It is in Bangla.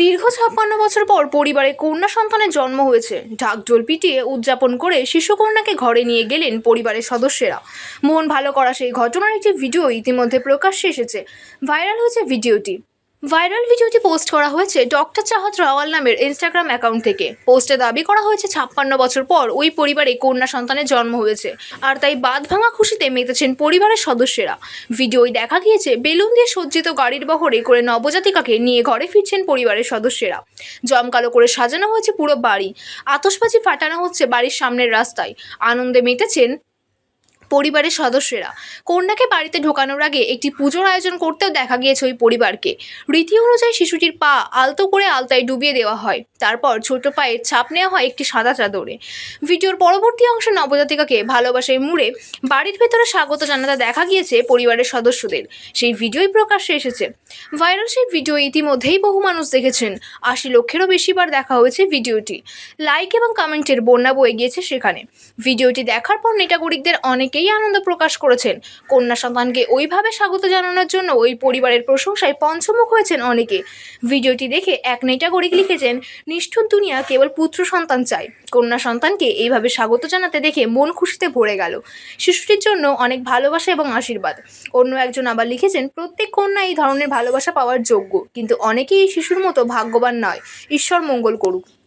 দীর্ঘ ছাপ্পান্ন বছর পর পরিবারে কন্যা সন্তানের জন্ম হয়েছে। ঢাকঢোল পিটিয়ে উদযাপন করে শিশুকন্যাকে ঘরে নিয়ে গেলেন পরিবারের সদস্যেরা। মন ভালো করা সেই ঘটনার একটি ভিডিও ইতিমধ্যে প্রকাশ্যে এসেছে। ভাইরাল হয়েছে ভিডিওটি। ভাইরাল ভিডিওটি পোস্ট করা হয়েছে ডক্টর চাহত রাওয়াল নামের ইনস্টাগ্রাম অ্যাকাউন্ট থেকে। পোস্টে দাবি করা হয়েছে, ছাপ্পান্ন বছর পর ওই পরিবারে কন্যা সন্তানের জন্ম হয়েছে আর তাই বাদ ভাঙা খুশিতে মেতেছেন পরিবারের সদস্যরা। ভিডিওয় দেখা গিয়েছে, বেলুন দিয়ে সজ্জিত গাড়ির বহরে করে নবজাতিকাকে নিয়ে ঘরে ফিরছেন পরিবারের সদস্যরা। জমকালো করে সাজানো হয়েছে পুরো বাড়ি। আতসবাজি ফাটানো হচ্ছে বাড়ির সামনের রাস্তায়। আনন্দে মেতেছেন পরিবারের সদস্যরা। কন্যাকে বাড়িতে ঢোকানোর আগে একটি পুজোর আয়োজন করতেও দেখা গিয়েছে ওই পরিবারকে। রীতি অনুযায়ী শিশুটির পা আলতো করে আলতায় ডুবিয়ে দেওয়া হয়। তারপর ছোট পায়ের ছাপ নেওয়া হয় একটি সাদা চাদরে। ভিডিওর পরবর্তী অংশে নবজাতিকাকে ভালোবাসায় মুড়ে বাড়ির ভেতরে স্বাগত জানাতে দেখা গিয়েছে পরিবারের সদস্যদের। সেই ভিডিওই প্রকাশ্যে এসেছে। ভাইরাল সেই ভিডিও ইতিমধ্যেই বহু মানুষ দেখেছেন। আশি লক্ষেরও বেশিবার দেখা হয়েছে ভিডিওটি। লাইক এবং কমেন্টের বন্যা বয়ে গিয়েছে সেখানে। ভিডিওটি দেখার পর নেটাগরিকদের অনেকেই আনন্দ প্রকাশ করেছেন। কন্যা সন্তানকে ওইভাবে স্বাগত জানানোর জন্য ওই পরিবারের প্রশংসায় পঞ্চমুখ হয়েছেন অনেকে। ভিডিওটি দেখে এক নেটাগরিক লিখেছেন, নিষ্ঠুর দুনিয়া কেবল পুত্র সন্তান চায়। কন্যা সন্তানকে এইভাবে স্বাগত জানাতে দেখে মন খুশিতে ভরে গেল। শিশুটির জন্য অনেক ভালোবাসা এবং আশীর্বাদ। অন্য একজন আবার লিখেছেন, প্রত্যেক কন্যা এই ধরনের ভালোবাসা পাওয়ার যোগ্য। কিন্তু অনেকেই শিশুর মতো ভাগ্যবান নয়। ঈশ্বর মঙ্গল করুক।